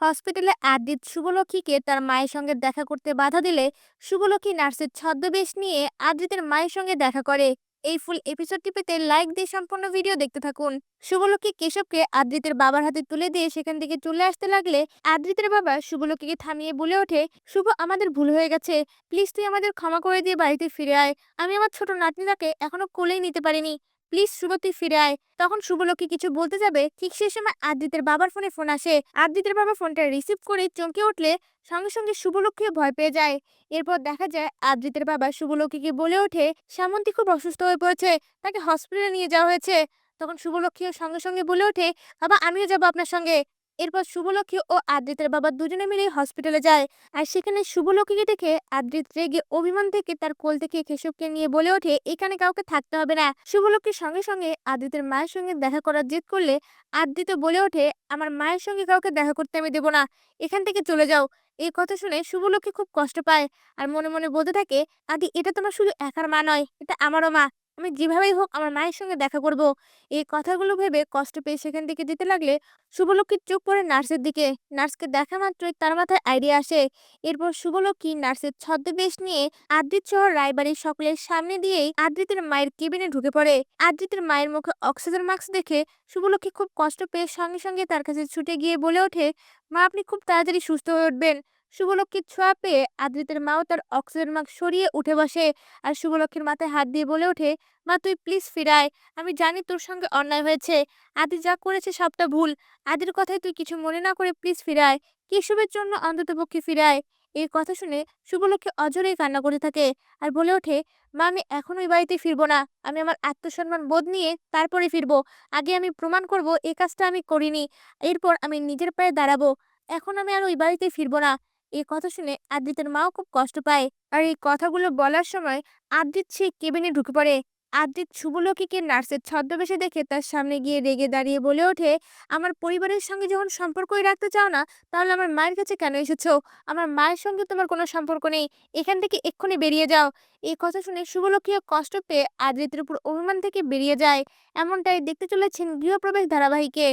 হসপিটালে আদ্রিত শুভলক্ষীকে তার মায়ের সঙ্গে দেখা করতে বাধা দিলে শুভলক্ষী নার্সের ছদ্মবেশ নিয়ে আদ্রিতের মায়ের সঙ্গে দেখা করে। এই ফুল এপিসোডটি পেতে লাইক দিয়ে সম্পূর্ণ ভিডিও দেখতে থাকুন। শুভলক্ষী কেশবকে আদ্রিতের বাবার হাতে তুলে দিয়ে সেখান থেকে চলে আসতে লাগলে আদ্রিতের বাবা শুভলক্ষ্মীকে থামিয়ে বলে ওঠে, শুভ, আমাদের ভুল হয়ে গেছে। প্লিজ তুই আমাদের ক্ষমা করে দিয়ে বাড়িতে ফিরে আয়। আমি আমার ছোট নাতনিটাকে এখনও কোলেই নিতে পারিনি। প্লিজ শুভ তুই ফিরে আয়। তখন শুভলক্ষ্মী কিছু বলতে যাবে, ঠিক সেই সময় আদ্রিতের বাবার ফোনে ফোন আসে। আদ্রিতের বাবা ফোনটা রিসিভ করে চমকে উঠলে সঙ্গে সঙ্গে শুভলক্ষ্মীও ভয় পেয়ে যায়। এরপর দেখা যায় আদ্রিতের বাবা শুভলক্ষ্মীকে বলে ওঠে, সামন্তী খুব অসুস্থ হয়ে পড়েছে, তাকে হসপিটালে নিয়ে যাওয়া হয়েছে। তখন শুভলক্ষ্মীও সঙ্গে সঙ্গে বলে ওঠে, বাবা, আমিও যাব আপনার সঙ্গে। এরপর শুভলক্ষ্মী ও আদ্রিতের বাবা দুজনে মিলে হসপিটালে যায়। আর সেখানে শুভলক্ষ্মীকে দেখে আদ্রিত রেগে অভিমান থেকে তার কোল থেকে কেশবকে নিয়ে বলে ওঠে, এখানে কাউকে থাকতে হবে না। শুভলক্ষ্মীর সঙ্গে সঙ্গে আদ্রিতের মায়ের সঙ্গে দেখা করার জেদ করলে আদ্রিত বলে ওঠে, আমার মায়ের সঙ্গে কাউকে দেখা করতে আমি দেবো না, এখান থেকে চলে যাও। এই কথা শুনে শুভলক্ষ্মী খুব কষ্ট পায়। আর মনে মনে বলতে থাকে, আদি, এটা তোমার শুধু একার মা নয়, এটা আমারও মা। আমি যেভাবেই হোক আমার মায়ের সঙ্গে দেখা করব। এই কথাগুলো ভেবে কষ্ট পেয়ে সেখান থেকে যেতে লাগলে শুভলক্ষ্মীর চোখ পড়ে নার্সের দিকে। নার্সকে দেখা মাত্রই তার মাথায় আইডিয়া আসে। এরপর শুভলক্ষ্মী নার্সের ছদ্মবেশ নিয়ে আদ্রিত সহ রায়বাড়ির সকলের সামনে দিয়েই আদ্রিতের মায়ের কেবিনে ঢুকে পড়ে। আদ্রিতের মায়ের মুখে অক্সিজেন মাস্ক দেখে শুভলক্ষ্মী খুব কষ্ট পেয়ে সঙ্গে সঙ্গে তার কাছে ছুটে গিয়ে বলে ওঠে, মা, আপনি খুব তাড়াতাড়ি সুস্থ হয়ে উঠবেন। শুভলক্ষ্মীর ছোঁয়া পেয়ে আদ্রিতের মাও তার অক্সিজেন মাস্ক সরিয়ে উঠে বসে। আর শুভলক্ষ্মীর মাথায় হাত দিয়ে বলে ওঠে, মা, তুই প্লিজ ফিরায়। আমি জানি তোর সঙ্গে অন্যায় হয়েছে। আদি যা করেছে সবটা ভুল। আদির কথায় তুই কিছু মনে না করে প্লিজ ফিরায়। কেশবের জন্য অন্ততপক্ষে ফিরায়? এই কথা শুনে শুভলক্ষ্মী অজরেই কান্না করে থাকে আর বলে ওঠে, মা, আমি এখন ওই বাড়িতে ফিরবো না। আমি আমার আত্মসম্মান বোধ নিয়ে তারপরে ফিরবো। আগে আমি প্রমাণ করব, এই কাজটা আমি করিনি। এরপর আমি নিজের পায়ে দাঁড়াবো। এখন আমি আর ওই বাড়িতে ফিরবো না। এই কথা শুনে আদ্রিতের মাও খুব কষ্ট পায়। আর এই কথাগুলো বলার সময় আদ্রিত সেই কেবিনে ঢুকে পড়ে। আদ্রিত শুভলক্ষীকে নার্সের ছদ্মবেশে দেখে তার সামনে গিয়ে রেগে দাঁড়িয়ে বলে ওঠে, আমার পরিবারের সঙ্গে যখন সম্পর্কই রাখতে চাও না, তাহলে আমার মায়ের কাছে কেন এসেছ? আমার মায়ের সঙ্গে তোমার কোনো সম্পর্ক নেই। এখান থেকে এক্ষুনি বেরিয়ে যাও। এই কথা শুনে শুভলক্ষীও কষ্ট পেয়ে আদ্রিতের উপর অভিমান থেকে বেরিয়ে যায়। এমনটাই দেখতে চলেছেন গৃহপ্রবেশ ধারাবাহিকে।